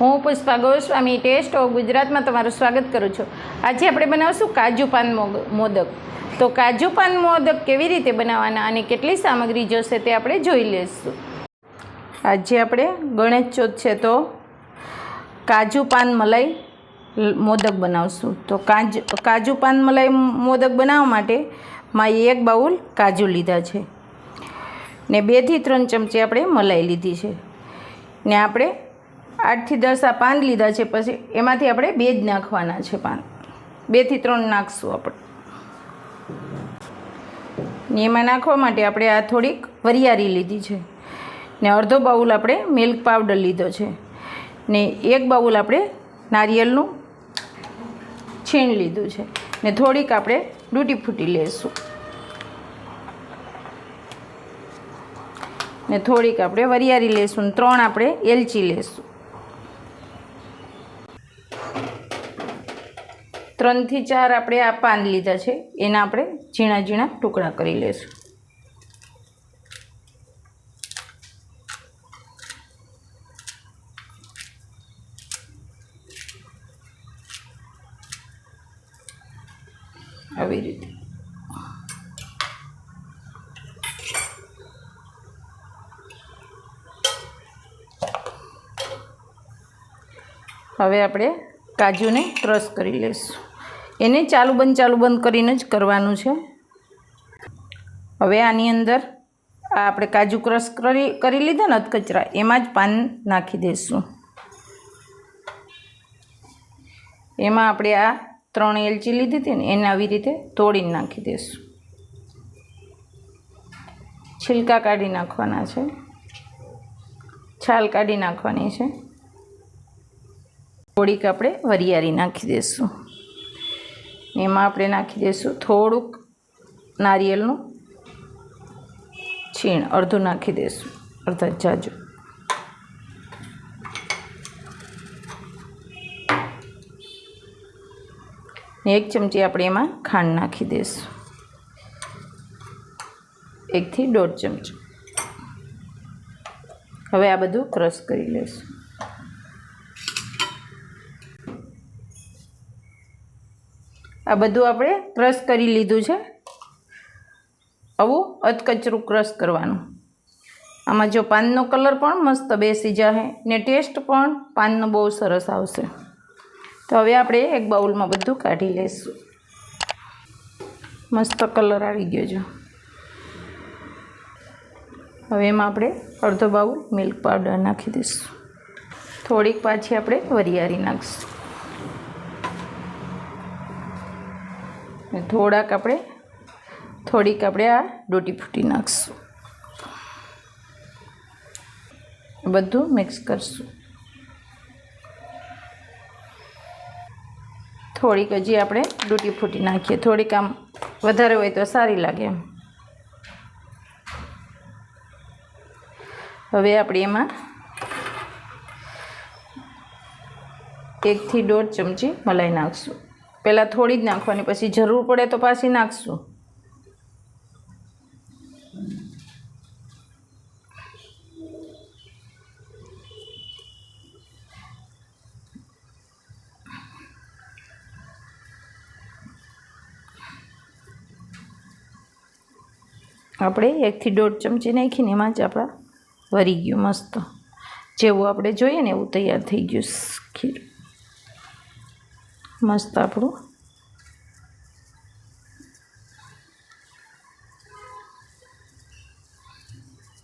હું Pushpa Goswami, test of ગુજરાતમાં તમારું સ્વાગત કરું છું. આજે આપણે બનાવશું કાજુ પાન મોદક. તો કાજુ પાન મોદક કેવી રીતે બનાવવાના અને કેટલી સામગ્રી જોશે તે આપણે જોઈ લઈશું આજે આપણે ગણેશ ચોથ છે તો કાજુ પાન મલાઈ મોદક બનાવશું. તો કાજુ કાજુ પાન મલાઈ મોદક બનાવવા માટે માએ એક બાઉલ કાજુ લીધા છે. ને બેથી ત્રણ ચમચી આપણે મલાઈ લીધી છે. ને આપણે આઠથી દસ આ પાન લીધા છે પછી એમાંથી આપણે બે જ નાખવાના છે પાન. બેથી ત્રણ નાખશું આપણે. ને એમાં નાખવા માટે આપણે આ થોડીક વરિયાળી લીધી છે. ને અડધો બાઉલ આપણે મિલ્ક પાવડર લીધો છે. ને એક બાઉલ આપણે નારિયેળનું છીણ લીધું છે. ને થોડીક આપણે ડૂટી ફૂટી લેશું. ને થોડીક આપણે વરિયાળી લેશું ને ત્રણ આપણે એલચી લેશું. ત્રણથી ચાર આપણે આ પાન લીધા છે. એના આપણે ઝીણા ઝીણા ટુકડા કરી લેશું આવી રીતે. હવે આપણે કાજુને ક્રશ કરી લઈશું એને ચાલુ બંધ ચાલુ બંધ કરીને જ કરવાનું છે. હવે આની અંદર આ આપણે કાજુ ક્રશ કરી કરી લીધા ને અધકચરા, એમાં જ પાન નાખી દઈશું એમાં આપણે આ ત્રણ એલચી લીધી હતી ને, એને આવી રીતે તોડીને નાખી દઈશું છિલકા કાઢી નાખવાના છે. છાલ કાઢી નાખવાની છે. થોડીક આપણે વરિયાળી નાખી દઈશું એમાં આપણે નાખી દઈશું થોડુંક નારિયેળનું છીણ, અડધું નાખી દઈશું અડધા જાજુ. એક ચમચી આપણે એમાં ખાંડ નાખી દઈશું એકથી દોઢ ચમચી. હવે આ બધું ક્રશ કરી લઈશું આ બધું આપણે ક્રશ કરી લીધું છે. આવું અધકચરું ક્રશ કરવાનું. આમાં જો પાનનો કલર પણ મસ્ત બેસી જશે ને ટેસ્ટ પણ પાનનો બહુ સરસ આવશે. તો હવે આપણે એક બાઉલમાં બધું કાઢી લઈશું મસ્ત કલર આવી ગયો છે હવે એમાં આપણે અડધો બાઉલ મિલ્ક પાવડર નાખી દઈશું. થોડીક પાછી આપણે વરિયાળી નાખીશું. થોડાક આપણે, થોડીક આપણે આ ડોટી ફૂટી નાખીશું. બધું મિક્સ કરશું. થોડીક હજી આપણે ડૂટી ફૂટી નાખીએ. થોડીક આમ વધારે હોય તો સારી લાગે એમ. હવે આપણે એમાં એકથી દોઢ ચમચી મલાઈ નાખશું. પહેલાં થોડી જ નાખવાની, પછી જરૂર પડે તો પાછી નાખશું. આપણે એકથી દોઢ ચમચી નાખીને એમાં જ આપણા વરી ગયું મસ્ત. જેવું આપણે જોઈએ ને એવું તૈયાર થઈ ગયું ખીર. મસ્ત આપણું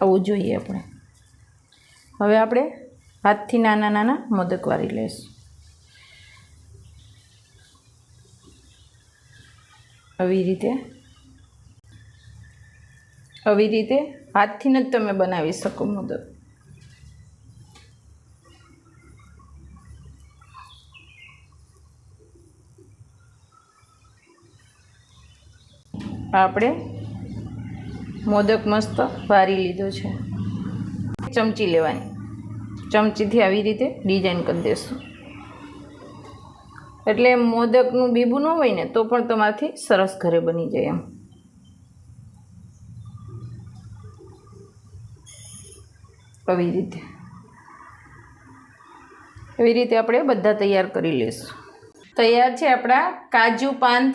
આવું જોઈએ આપણે હવે આપણે હાથથી નાના નાના મોદક વાળી લઈશું આવી રીતે આવી રીતે હાથથી જ તમે બનાવી શકો મોદક આપણે મોદક મસ્ત વારી લીધો છે. ચમચી લેવાની. ચમચીથી આવી રીતે ડિઝાઇન કરી દઈશું એટલે મોદકનું બીબું ન હોય ને, તો પણ તમારાથી સરસ ઘરે બની જાય એમ. આવી રીતે. એવી રીતે આપણે બધા તૈયાર કરી લઈશું તૈયાર છે આપણા કાજુ પાંદ